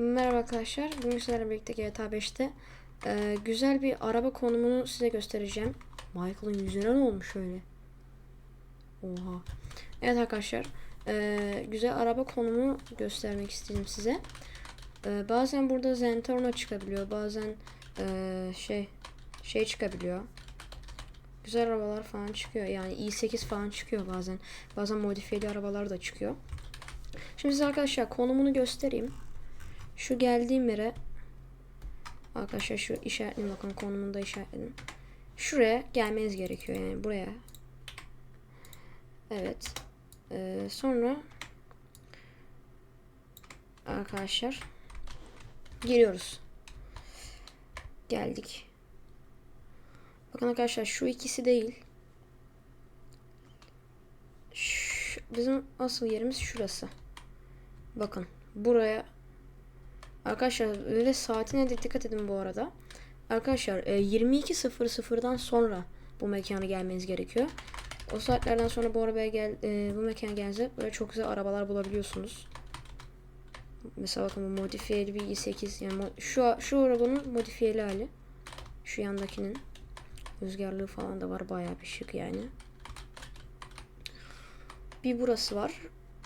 Merhaba arkadaşlar. Bugün sizlerle birlikte GTA 5'te e, güzel bir araba konumunu size göstereceğim. Michael'ın yüzüne ne olmuş öyle? Oha. Evet arkadaşlar. e, güzel araba konumu göstermek istedim size. E, bazen burada Zentorno çıkabiliyor. Bazen e, şey şey çıkabiliyor. Güzel arabalar falan çıkıyor. Yani i8 falan çıkıyor bazen. Bazen modifiyeli arabalar da çıkıyor. Şimdi size arkadaşlar konumunu göstereyim. Şu geldiğim yere arkadaşlar şu işaretleyin bakın konumunu da işaretledim. Şuraya gelmeniz gerekiyor yani buraya. Evet. Ee, sonra arkadaşlar giriyoruz. Geldik. Bakın arkadaşlar şu ikisi değil. Şu, bizim asıl yerimiz şurası. Bakın buraya Arkadaşlar ve saatine de dikkat edin bu arada. Arkadaşlar e, 22.00'dan sonra bu mekana gelmeniz gerekiyor. O saatlerden sonra bu arabaya gel e, bu mekana gelince böyle çok güzel arabalar bulabiliyorsunuz. Mesela bakın bu modifiyeli bir i8 yani şu şu arabanın modifiyeli hali. Şu yandakinin rüzgarlığı falan da var bayağı bir şık yani. Bir burası var.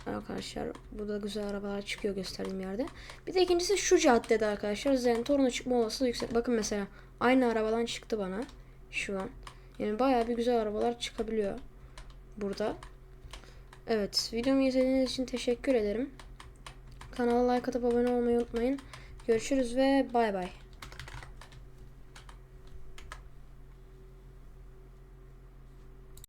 Arkadaşlar burada güzel arabalar çıkıyor gösterdiğim yerde. Bir de ikincisi şu caddede arkadaşlar. Zentorno çıkma olasılığı yüksek. Bakın mesela aynı arabadan çıktı bana şu an. Yani bayağı bir güzel arabalar çıkabiliyor burada. Evet videomu izlediğiniz için teşekkür ederim. Kanala like atıp abone olmayı unutmayın. Görüşürüz ve bay bay.